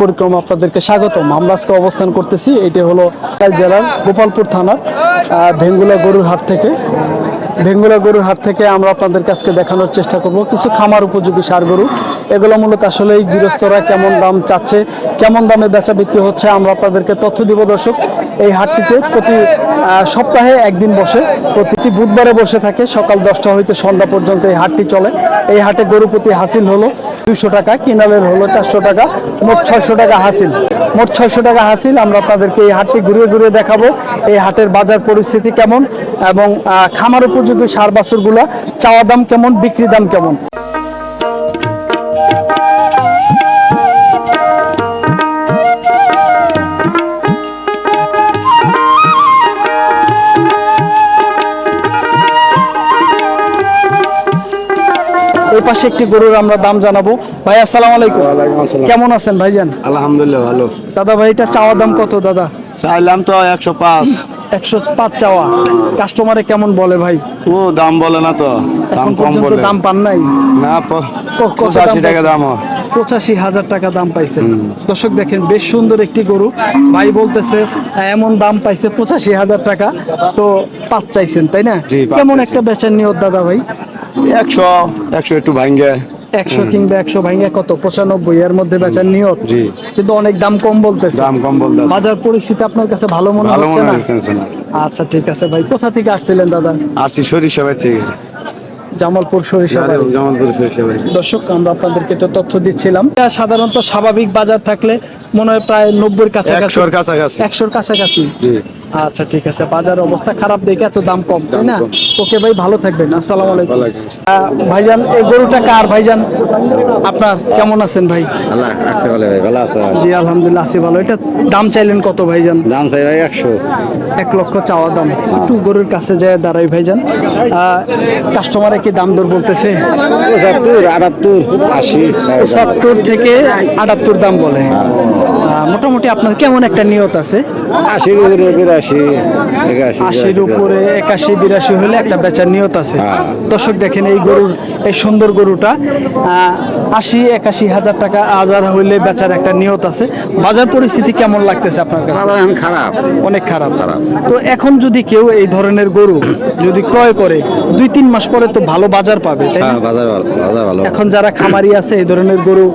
পরিক্রমা আপনাদেরকে স্বাগতম। আমরা আজকে অবস্থান করতেছি, এটি হলো জেলার গোপালপুর থানার ভেঙ্গুলা গরুর হাট থেকে। ভেঙ্গুলা গরুর হাট থেকে আমরা আপনাদেরকে আজকে দেখানোর চেষ্টা করব। কিছু খামার উপযোগী সার গরু, এগুলো মূলত আসলে এই গৃহস্থরা কেমন দাম চাচ্ছে, কেমন দামে বেচা বিক্রি হচ্ছে, আমরা আপনাদেরকে তথ্য দিব দর্শক। এই হাটটিতে প্রতি সপ্তাহে একদিন বসে, প্রতিটি বুধবারে বসে থাকে, সকাল দশটা হইতে সন্ধ্যা পর্যন্ত এই হাটটি চলে। এই হাটে গরু প্রতি হাসিল হলো দুইশো টাকা কিনালের হলো চারশো টাকা, মোট ছয়শো টাকা হাসিল। মোট ছয়শো টাকা হাসিল, আমরা আপনাদেরকে এই হাটটি ঘুরিয়ে ঘুরিয়ে দেখাবো, এই হাটের বাজার পরিস্থিতি কেমন এবং খামার উপযোগী সার বাছুরগুলা চাওয়া দাম কেমন, বিক্রি দাম কেমন। পাশে একটি গরুর আমরা দাম জানাব। ভাই আসসালামু আলাইকুম। কেমন আছেন ভাইজান? আলহামদুলিল্লাহ ভালো। দাদা ভাই এটা চাওয়া দাম কত দাদা? চাইলাম তো একশো পাঁচ। একশো পাঁচ চাওয়া। কাস্টমারে কেমন বলে ভাই? ও দাম বলে না তো। দাম কম বলে। দাম পান নাই? না পঁচাশি দাম টাকা দাম। পঁচাশি হাজার টাকা দাম পাইছে দর্শক দেখেন বেশ সুন্দর একটি গরু। ভাই বলতেছে "হ্যাঁ, এমন দাম পাইছে পঁচাশি হাজার টাকা। তো পাঁচ চাইছেন তাই না? কেমন একটা বেচার নিয়ত দাদা ভাই? একশো একশো একটু ভাঙ্গে। একশো কিংবা একশো ভাঙে কত? পঁচানব্বই এর মধ্যে বেচার নিয়ত। জি। কিন্তু অনেক দাম কম বলতেছে। দাম কম বলতে বাজার পরিস্থিতি আপনার কাছে ভালো মনে ভালো হচ্ছে মনে না? হচ্ছে না। আচ্ছা ঠিক আছে ভাই। কোথা থেকে আসছিলেন দাদা? আসছি থেকে। জামালপুর জামালপুর দর্শক আমরা আপনাদেরকে তো তথ্য দিচ্ছিলাম। এটা সাধারণত স্বাভাবিক বাজার থাকলে মনে হয় প্রায় নব্বই কাছাকাছি। একশোর কাছাকাছি। একশোর কাছাকাছি। জি। আচ্ছা ঠিক আছে। বাজার অবস্থা খারাপ দেখে এত দাম কম তাই না? ওকে ভাই ভালো থাকবেন। আসসালামু আলাইকুম। ভাইজান এই গরুটা কার ভাইজান? আপনার কেমন আছেন ভাই? আল্লাহ রাখছে ভালো ভাই ভালো আছে। জি আলহামদুলিল্লাহ আছি ভালো। এটা দাম চাইলেন কত ভাইজান? দাম চাই ভাই একশো। এক লক্ষ চাওয়া দাম। একটু গরুর কাছে যায় দাঁড়াই ভাইজান। কাস্টমারে কি দাম দর বলতেছে? পঁচাত্তর আটাত্তর আশি। পঁচাত্তর থেকে আটাত্তর দাম বলে। মোটামুটি আপনার কেমন একটা নিয়ত আছে? আশির উপরে বিরাশি আশির উপরে একাশি বিরাশি হলে একটা বেচার নিয়ত আছে। হ্যাঁ। দর্শক দেখেন এই গরুর এই সুন্দর গরুটা আশি একাশি হাজার টাকা হাজার হইলে বেচার একটা নিয়ত আছে। বাজার পরিস্থিতি কেমন লাগতেছে আপনার কাছে? খারাপ। অনেক খারাপ। খারাপ। তো এখন যদি কেউ এই ধরনের গরু যদি ক্রয় করে দুই তিন মাস পরে তো ভালো বাজার পাবে হ্যাঁ বাজার ভালো এখন যারা খামারি আছে এই ধরনের গরু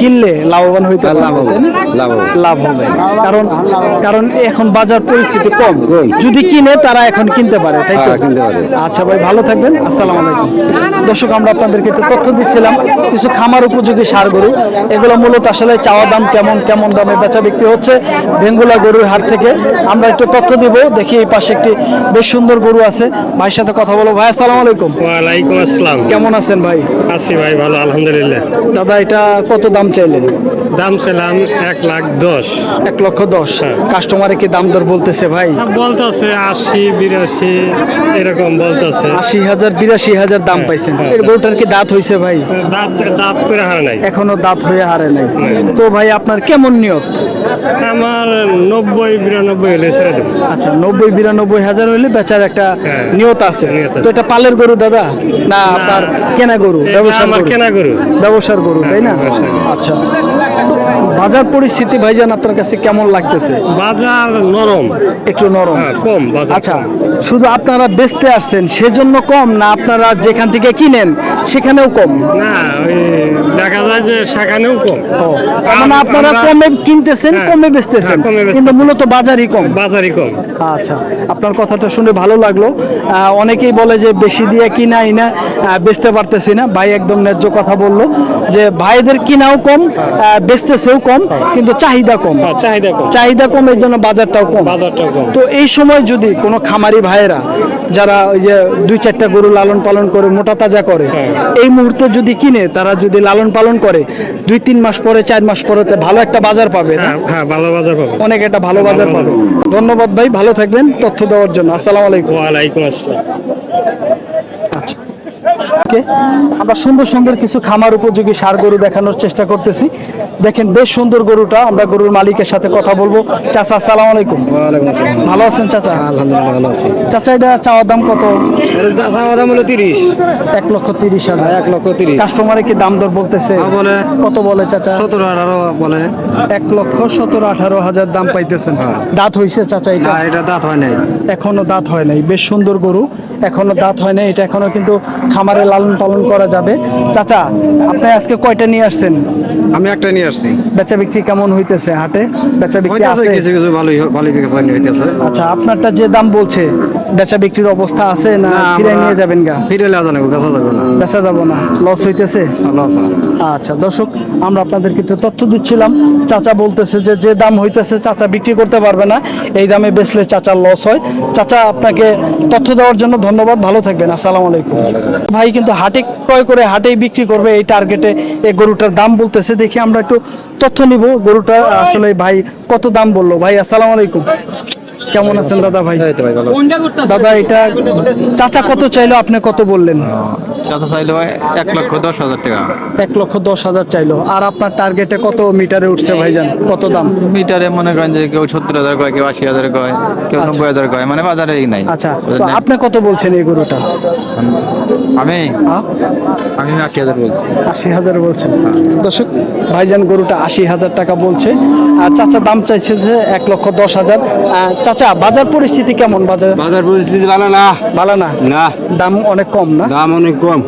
কিনলে লাভবান হইতে লাভ হবে। লাভ হবে কারণ কারণ এখন বাজার পরিস্থিতি কম। যদি কিনে তারা এখন কিনতে পারে তাই তো? হ্যাঁ, কিনতে পারে। আচ্ছা ভাই ভালো থাকবেন আসসালামু আলাইকুম। দর্শক আমরা আপনাদেরকে একটু তথ্য দিচ্ছিলাম কিছু খামার উপযোগী সার গরু এগুলো মূলত আসলে চাওয়া দাম কেমন কেমন দামে বেচা বিক্রি হচ্ছে ভেঙ্গুলা গরুর হাট থেকে। আমরা একটু তথ্য দিব দেখি এই পাশে একটি বেশ সুন্দর গরু আছে। ভাইয়ের সাথে কথা বলব। ভাই আসসালামু আলাইকুম। ওয়ালাইকুম আসসালাম। কেমন আছেন ভাই? আছি ভাই ভালো আলহামদুলিল্লাহ। দাদা এটা কত দাম চাইলেন? দাম ছিলাম এক লাখ দশ। এক লক্ষ দশ। হ্যাঁ। কাস্টমারে কি দাম দর বলতেছে ভাই? বলতেছে আশি বিরাশি এরকম বলতেছে। আশি হাজার বিরাশি হাজার দাম পাইছেন। হ্যাঁ। এর গরুটার কি দাঁত হয়েছে ভাই? দাঁত দাঁত করে হার নাই। এখনও দাঁত হয়ে হারে নাই। তো ভাই আপনার কেমন নিয়ত? আমার নব্বই বিরানব্বই হলে ছেড়ে দেবো। আচ্ছা নব্বই বিরানব্বই হাজার হইলে বেচার একটা হ্যাঁ। নিয়ত আছে। তো এটা পালের গরু দাদা? না আপনার কেনা গরু ব্যবসার গরু? কেনা গরু। ব্যবসার গরু তাই না? হ্যাঁ। আচ্ছা। বাজার পরিস্থিতি ভাইজান আপনার কাছে কেমন লাগতেছে? বাজার নরম? একটু নরম। হ্যাঁ, কম বাজার আচ্ছা শুধু আপনারা বেচতে আসছেন সেজন্য কম না আপনারা যেখান থেকে কিনেন সেখানেও কম? না দেখা যায় যে সেখানেও কম। মানে আপনারা কমে কিনতেছেন হ্যাঁ, কমে বেচতেছেন। হ্যাঁ, কমে বেচতেছি। কিন্তু মূলত বাজারই কম। বাজারই কম। আচ্ছা আপনার কথাটা শুনে ভালো লাগল। অনেকেই বলে যে বেশি দিয়ে কিনাই না বেচতে পারতেছি না। ভাই একদম ন্যায্য কথা বলল যে ভাইদের কিনাও কম বেচতেছেও কম কিন্তু চাহিদা কম। চাহিদা কম। চাহিদা কম এই জন্য বাজারটাও কম। বাজারটাও কম। তো এই সময় যদি কোনো খামারি ভাইয়েরা যারা ওই যে দুই চারটা গরু লালন পালন করে মোটা তাজা করে হ্যাঁ। এই মুহূর্তে যদি কিনে তারা যদি লালন পালন করে দুই তিন মাস পরে চার মাস পরে ভালো একটা বাজার পাবে হ্যাঁ হ্যাঁ ভালো বাজার পাবে। অনেক একটা ভালো বাজার পাবে। ধন্যবাদ ভাই ভালো থাকবেন তথ্য দেওয়ার জন্য। আসসালামু আলাইকুম। ওয়ালাইকুম আসসালাম। আমরা সুন্দর সুন্দর কিছু খামার উপযোগী সার গরু দেখানোর চেষ্টা করতেছি। দেখেন বেশ সুন্দর গরুটা। আমরা গরুর মালিকের সাথে কথা বলব। চাচা আসসালামু আলাইকুম। ভালো আছেন চাচা? আলহামদুলিল্লাহ ভালো আছি। চাচা এটা চাওয়ার দাম কত? চাওয়া দাম হলো তিরিশ। এক লক্ষ তিরিশ হাজার। এক লক্ষ তিরিশ। কাস্টমারে কি দাম দর বলতেছে? হ্যাঁ, বলে। কত বলে চাচা? সতেরো আঠারো বলে। এক লক্ষ সতেরো আঠারো হাজার দাম পাইতেছেন। হ্যাঁ। দাঁত হইছে চাচা এটা? এটা দাঁত হয় নাই। এখনও দাঁত হয় নাই। বেশ সুন্দর গরু। এখনও দাঁত হয় নাই। এটা এখনও কিন্তু খামারে লালন পালন করা যাবে। চাচা আপনি আজকে কয়টা নিয়ে আসছেন? আমি একটা নিয়ে আসছি। বেচা বিক্রি কেমন হইতেছে হাটে? বেচা বিক্রি আছে? কিছু কিছু ভালোই ভালোই বিক্রি হইতেছে। আচ্ছা আপনারটা যে দাম বলছে বেচা বিক্রির অবস্থা আছে না ফিরে নিয়ে যাবেন গা? ফিরে লেওয়া জানাব বেচা যাবে না। বেচা যাব না লস হইতেছে? ভালো আছে আচ্ছা দর্শক আমরা আপনাদেরকে একটু তথ্য দিচ্ছিলাম। চাচা বলতেছে যে যে দাম হইতেছে চাচা বিক্রি করতে পারবে না। এই দামে বেচলে চাচার লস হয়। চাচা আপনাকে তথ্য দেওয়ার জন্য ধন্যবাদ। ভালো থাকবেন। আসসালামু আলাইকুম। ভাই কিন্তু হাটে ক্রয় করে হাটেই বিক্রি করবে এই টার্গেটে এই গরুটার দাম বলতেছে, দেখি আমরা একটু তথ্য নিব। গরুটা, আসলে ভাই কত দাম বলল? ভাই, আসসালাম আলাইকুম। কেমন আছেন দাদা ভাই? দাদা এটা চাচা কত চাইলো? আপনি কত বললেন? চাচা চাইলো এক লক্ষ দশ হাজার টাকা। এক লক্ষ দশ হাজার চাইলো। আর আপনার টার্গেটে কত মিটারে উঠছে ভাইজান? কত দাম? মিটারে মনে করেন যে কেউ সত্তর হাজার কয় কেউ আশি হাজার কয় কেউ নব্বই হাজার কয় মানে বাজারে নাই। আচ্ছা আপনি কত বলছেন এই গরুটা? আমি? হ্যাঁ? আমি আশি হাজার বলছি। আশি হাজার বলছেন। দর্শক ভাইজান গরুটা আশি হাজার টাকা বলছে। আর চাচা দাম চাইছে যে এক লক্ষ দশ হাজার। আহ, চাচা বাজার পরিস্থিতি কেমন? বাজার বাজার পরিস্থিতি ভালো না। ভালো না? না। দাম অনেক কম না? দাম অনেক কম।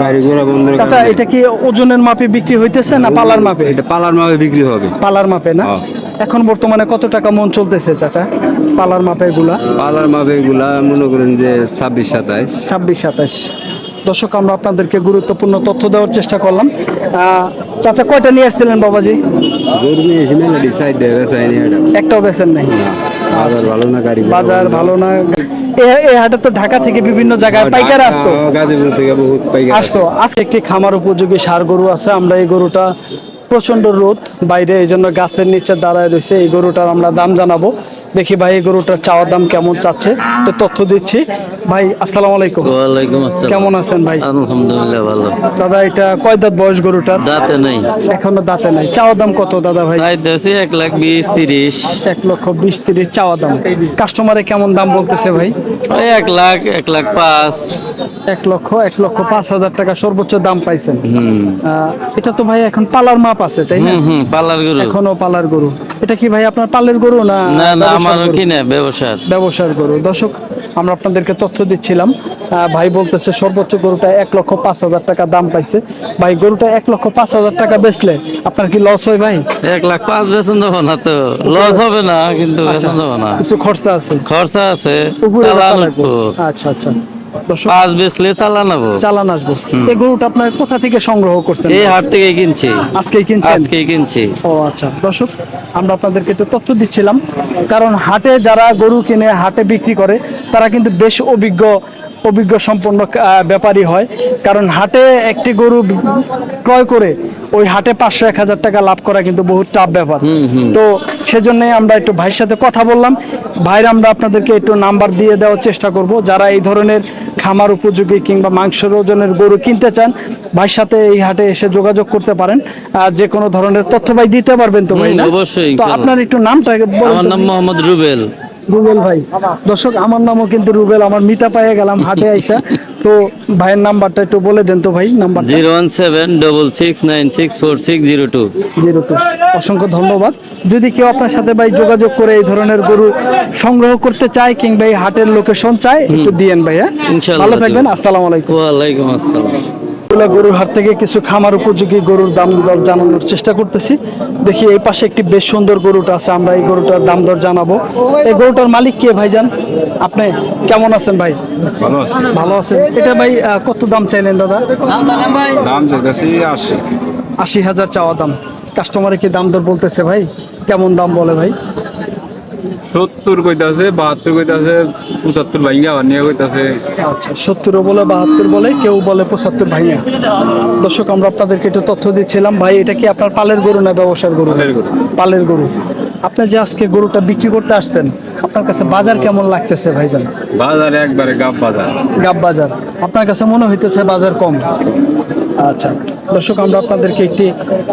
গাড়ি ঘোড়া বন্ধ চাচা এটা কি ওজনের মাপে বিক্রি হইতেছে না পালার মাপে? এটা পালার মাপে বিক্রি হবে। পালার মাপে না? হ্যাঁ। এখন বর্তমানে কত টাকা মন চলতেছে চাচা? পালার মাপেরগুলা পালার মাপে এগুলা মনে করেন যে ছাব্বিশ সাতাইশ। ছাব্বিশ সাতাশ দর্শক আমরা আপনাদেরকে গুরুত্বপূর্ণ তথ্য দেওয়ার চেষ্টা করলাম। চাচা কয়টা নিয়ে আসছিলেন বাবাজি? একটাও বেছেন নাই? বাজার ভালো না গাড়ি ঘোড়া বাজার বন্ধ। ভালো না। এ- এই হাটে তো ঢাকা থেকে বিভিন্ন জায়গায় পাইকার আসতো। গাজীপুর থেকে বহুত পাইকার আসতো। আজকে একটি খামার উপযোগী সার গরু আছে। আমরা এই গরুটা প্রচণ্ড রোদ বাইরে এই জন্য গাছের নিচে দাঁড়ায় রয়েছে। এই গরুটার আমরা দাম জানাব। দেখি ভাই এই গরুটার চাওয়ার দাম কেমন চাচ্ছে? তথ্য দিচ্ছি। ভাই আসসালামু আলাইকুম। ওয়ালাইকুম আসসালাম। কেমন আছেন ভাই? আলহামদুলিল্লাহ ভালো। দাদা এটা কয় দাঁত বয়স গরুটার? দাঁতে নাই। এখনও দাঁতে নাই। চাওয়ার দাম কত দাদা ভাই? চাইতেছি এক লাখ বিশ তিরিশ। এক লক্ষ বিশ তিরিশ চাওয়া দাম। কাস্টমারে কেমন দাম বলতেছে ভাই? এক লাখ এক লাখ পাঁচ। এক লক্ষ এক লক্ষ পাঁচ হাজার টাকা সর্বোচ্চ দাম পাইছেন। এটা তো ভাই এখন পালার মাপ আছে তাই না? হুম হুম গরু। এখনও পালার গরু। এটা কি ভাই আপনার পালের গরু না না না আমার? কিনে ব্যবসার। ব্যবসার গরু। দর্শক আমরা আপনাদেরকে তথ্য দিচ্ছিলাম। ভাই বলতেছে সর্বোচ্চ গরুটা এক লক্ষ পাঁচ হাজার টাকা দাম পাইছে। ভাই গরুটা এক লক্ষ পাঁচ হাজার টাকা বেচলে আপনার কি লস হয় ভাই? এক লাখ পাঁচ বেচন দেবো না তো। লস হবে না কিন্তু দেবো না। কিছু খরচা আছে? খরচা আছে। আচ্ছা আচ্ছা। পাঁচ বেচলে চালান নেব চালান আসব। এই গরুটা আপনার কোথা থেকে সংগ্রহ করছেন? এই হাট থেকে কিনছি। আজকেই কিনছেন? আজকেই কিনছি। ও আচ্ছা। দর্শক আমরা আপনাদেরকে একটু তথ্য দিচ্ছিলাম। কারণ হাটে যারা গরু কিনে হাটে বিক্রি করে তারা কিন্তু বেশ অভিজ্ঞ অভিজ্ঞ সম্পন্ন আহ, ব্যাপারী হয়। কারণ হাটে একটি গরু ক্রয় করে ওই হাটে পাঁচশো এক হাজার টাকা লাভ করা কিন্তু বহুত টাফ ব্যাপার। তো সেজন্যই আমরা একটু ভাইয়ের সাথে কথা বললাম। ভাইয়ের আমরা আপনাদেরকে একটু নাম্বার দিয়ে দেওয়ার চেষ্টা করব। যারা এই ধরনের খামার উপযোগী কিংবা মাংসের ওজনের গরু কিনতে চান ভাইয়ের সাথে এই হাটে এসে যোগাযোগ করতে পারেন। আর যে কোনো ধরনের তথ্য ভাই দিতে পারবেন তো ভাই অবশ্যই, তো আপনার একটু নামটা আমার নাম মোহাম্মদ রুবেল। রুবেল ভাই। দর্শক আমার নামও কিন্তু রুবেল আমার মিতা পায়ে গেলাম হাটে আইসা। তো ভাইয়ের নাম্বারটা একটু বলে দেন তো ভাই নাম্বারটা। Zero one seven double six nine six four six zero two. Zero two. অসংখ্য ধন্যবাদ। যদি কেউ আপনার সাথে ভাই যোগাযোগ করে এই ধরনের গরু সংগ্রহ করতে চায় কিংবা এই হাটের লোকেশন চায় একটু দিয়েন ভাই হ্যাঁ ভালো থাকবেন দিব। আসসালামু আলাইকুম। ওয়ালাইকুম আসসালাম। এগুলা গরুর হাট থেকে কিছু খামার উপযোগী গরুর দাম দর জানানোর চেষ্টা করতেছি। দেখি এই পাশে একটি বেশ সুন্দর গরুটা আছে আমরা এই গরুটার দাম দর জানাব। এই গরুটার মালিক কে ভাইজান আপনি কেমন আছেন ভাই? ভালো আছে। ভালো আছেন। এটা ভাই কত দাম চাইলেন দাদা? দাম চাইতেছি আশি। আশি হাজার চাওয়া দাম। কাস্টমারে কি দাম দর বলতেছে ভাই? কেমন দাম বলে ভাই? সত্তর কইতাছে বাহাত্তর কইতাছে পঁচাত্তর ভাইঙ্গা আবার নিয়ে কইতাছে। আচ্ছা সত্তরও বলে বাহাত্তর বলে কেউ বলে পঁচাত্তর ভাইয়া দর্শক আমরা আপনাদেরকে একটু তথ্য দিচ্ছিলাম ভাই এটা কি আপনার পালের গরু না ব্যবসার গরু? পালের গরু। পালের গরু। আপনি যে আজকে গরুটা বিক্রি করতে আসছেন আপনার কাছে বাজার কেমন লাগতেছে ভাইজান? বাজারে একবারে গাব বাজার। গাব বাজার। আপনার কাছে মনে হইতেছে বাজার কম? আচ্ছা দর্শক আমরা আপনাদেরকে একটি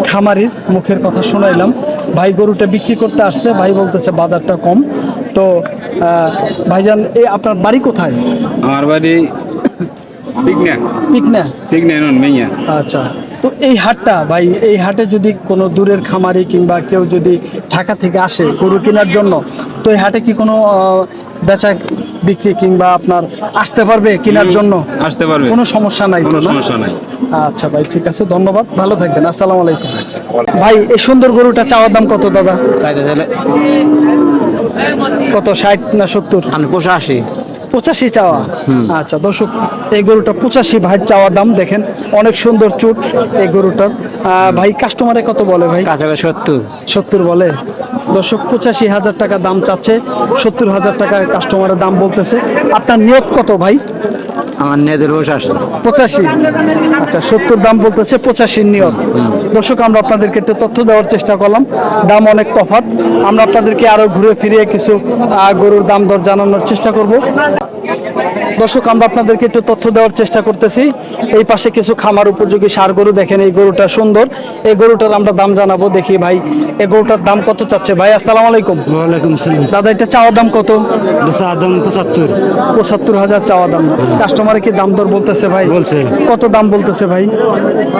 খামারির মুখের কথা শোনাইলাম। ভাই গরুটা বিক্রি করতে আসছে ভাই বলতেছে বাজারটা কম। তো ভাইজান এই আপনার বাড়ি কোথায়? আমার বাড়ি পিকনা পিকনা পিকনা মেইয়া। আচ্ছা তো এই হাটটা ভাই এই হাটে যদি কোনো দূরের খামারি কিংবা কেউ যদি ঢাকা থেকে আসে গরু কেনার জন্য তো এই হাটে কি কোনো বেচা বিক্রি কিংবা আপনার আসতে পারবে কেনার জন্য? আসতে পারবে। কোনো সমস্যা নাই কোনো সমস্যা নাই। আচ্ছা ভাই ঠিক আছে ধন্যবাদ। ভালো থাকবেন আসসালামু আলাইকুম। ভাই এই সুন্দর গরুটা চাওয়ার দাম কত দাদা? কত ষাট না সত্তর? আমি পঁচাশি। পঁচাশি চাওয়া? আচ্ছা দর্শক এই গরুটা পঁচাশি ভাই চাওয়া দাম দেখেন অনেক সুন্দর চুট এই গরুটার। আহ, ভাই কাস্টমারে কত বলে ভাই? কাছাকাছি সত্তর। সত্তর বলে? দর্শক পঁচাশি হাজার টাকা দাম চাচ্ছে সত্তর হাজার টাকা কাস্টমারের দাম বলতেছে। আপনার নিয়োগ কত ভাই? আমার নেদের পঁচাশি। পঁচাশি। আচ্ছা সত্তর দাম বলতেছে পঁচাশির নিয়ত দর্শক আমরা আপনাদেরকে একটু তথ্য দেওয়ার চেষ্টা করলাম। দাম অনেক তফাৎ। আমরা আপনাদেরকে আরও ঘুরে ফিরিয়ে কিছু গরুর দাম দর জানানোর চেষ্টা করব। দর্শক আমরা আপনাদেরকে একটু তথ্য দেওয়ার চেষ্টা করতেছি। এই পাশে কিছু খামার উপযোগী সার গরু দেখেন এই গরুটা সুন্দর। এই গরুটার আমরা দাম জানাব দেখি ভাই এই গরুটার দাম কত চাচ্ছে? ভাই আসসালামু আলাইকুম। ওয়ালাইকুম সালাম দাদা এটা চাওয়ার দাম কত? আদম পঁচাত্তর। পঁচাত্তর হাজার চাওয়া দাম। কাস্টমারে কি দাম দর বলতেছে ভাই? বলছে। কত দাম বলতেছে ভাই?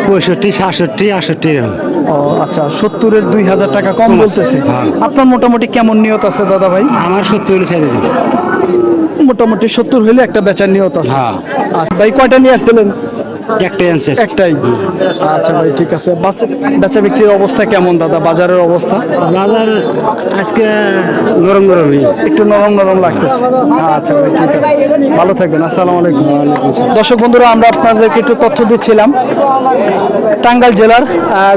পঁয়ষট্টি সাতষট্টি আটষট্টি এরকম। ও আচ্ছা সত্তরের দুই হাজার টাকা কম বলতেছে। হ্যাঁ। আপনার মোটামুটি কেমন নিয়ত আছে দাদা ভাই? আমার সত্তর হলে ছেড়ে দিন। মোটামুটি সত্তর হইলে একটা বেচার নিয়ত আছে হ্যাঁ। ভাই কয়টা নিয়ে আসছিলেন একটাই আচ্ছা ভাই ঠিক আছে। বেচা বিক্রির অবস্থা কেমন দাদা? বাজারের অবস্থা? বাজার আজকে নরম নরমই একটু নরম নরম লাগতেছে। আচ্ছা ভাই ঠিক আছে। ভালো থাকবেন। আসসালামু আলাইকুম। দর্শক বন্ধুরা আমরা আপনাদেরকে একটু তথ্য দিচ্ছিলাম। টাঙ্গাইল জেলার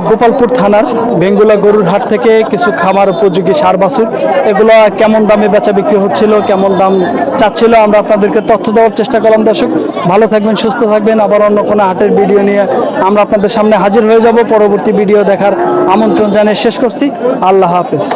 গোপালপুর থানার বেঙ্গুলা গরুর হাট থেকে কিছু খামার উপযোগী সার বাছুর। এগুলো কেমন দামে বেচা বিক্রি হচ্ছিল কেমন দাম চাচ্ছিল আমরা আপনাদেরকে তথ্য দেওয়ার চেষ্টা করলাম। দর্শক ভালো থাকবেন সুস্থ থাকবেন। আবার অন্য কোনো হাটের ভিডিও নিয়ে আমরা আপনাদের সামনে হাজির হয়ে যাব। পরবর্তী ভিডিও দেখার আমন্ত্রণ জানিয়ে শেষ করছি। আল্লাহ হাফেজ।